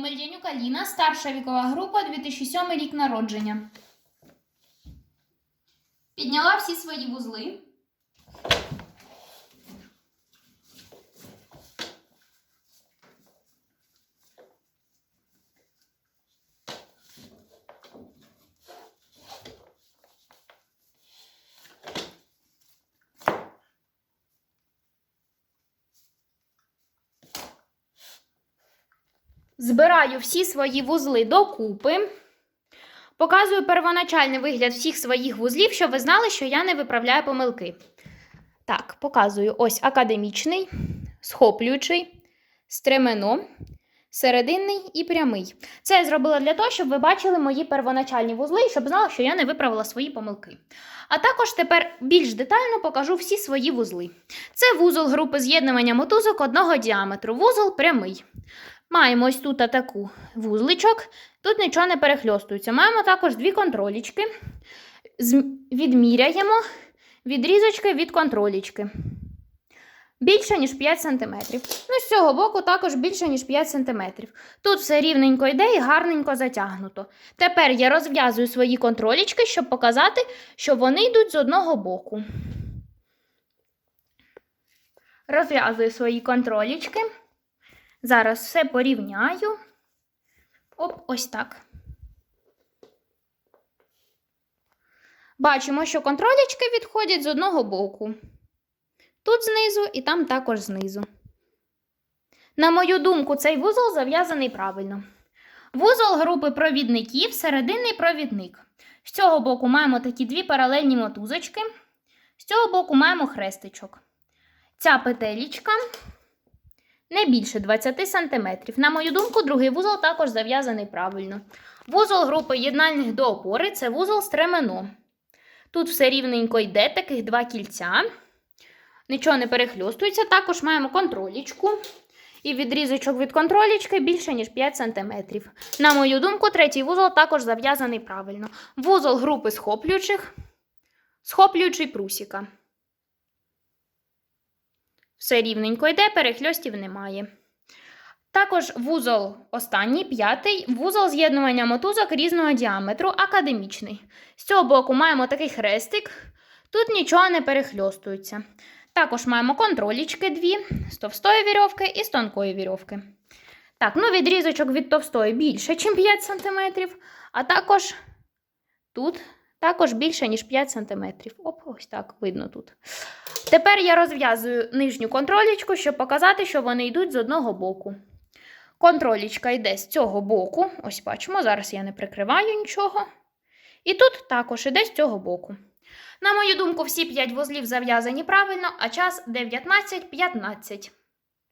Омельянюк Аліна, старша вікова група, 2007 рік народження. Підняла всі свої вузли. Збираю всі свої вузли докупи. Показую первоначальний вигляд всіх своїх вузлів, щоб ви знали, що я не виправляю помилки. Так, показую ось академічний, схоплюючий, стремено, серединний і прямий. Це я зробила для того, щоб ви бачили мої первоначальні вузли щоб знали, що я не виправила свої помилки. А також тепер більш детально покажу всі свої вузли. Це вузол групи з'єднування мотузок одного діаметру, вузол прямий. Маємо ось тут таку вузличок, тут нічого не перехльостується. Маємо також дві контролічки. Відміряємо відрізочки від контролічки. Більше, ніж 5 см. Ну, з цього боку також більше, ніж 5 см. Тут все рівненько йде і гарненько затягнуто. Тепер я розв'язую свої контролічки, щоб показати, що вони йдуть з одного боку. Розв'язую свої контролічки. Зараз все порівняю. Оп, ось так. Бачимо, що контролічки відходять з одного боку. Тут знизу і там також знизу. На мою думку, цей вузол зав'язаний правильно. Вузол групи провідників, серединний провідник. З цього боку маємо такі дві паралельні мотузочки. З цього боку маємо хрестичок. Ця петелічка не більше 20 см. На мою думку, другий вузол також зав'язаний правильно. Вузол групи єднальних до опори це вузол стремено. Тут все рівненько йде, таких два кільця. Нічого не перехльостується. Також маємо контролічку. І відрізочок від контролічки більше, ніж 5 см. На мою думку, третій вузол також зав'язаний правильно. Вузол групи схоплюючих, схоплюючий прусіка. Все рівненько йде, перехльостів немає. Також вузол останній, п'ятий, вузол з'єднування мотузок різного діаметру, академічний. З цього боку маємо такий хрестик, тут нічого не перехльостується. Також маємо контролічки дві, з товстої вірьовки і з тонкої вірьовки. Так, ну відрізочок від товстої більше, ніж 5 см, а також тут також більше, ніж 5 см. Оп, ось так видно тут. Тепер я розв'язую нижню контролічку, щоб показати, що вони йдуть з одного боку. Контролічка йде з цього боку. Ось бачимо, зараз я не прикриваю нічого. І тут також іде з цього боку. На мою думку, всі 5 вузлів зав'язані правильно, а час 19.15.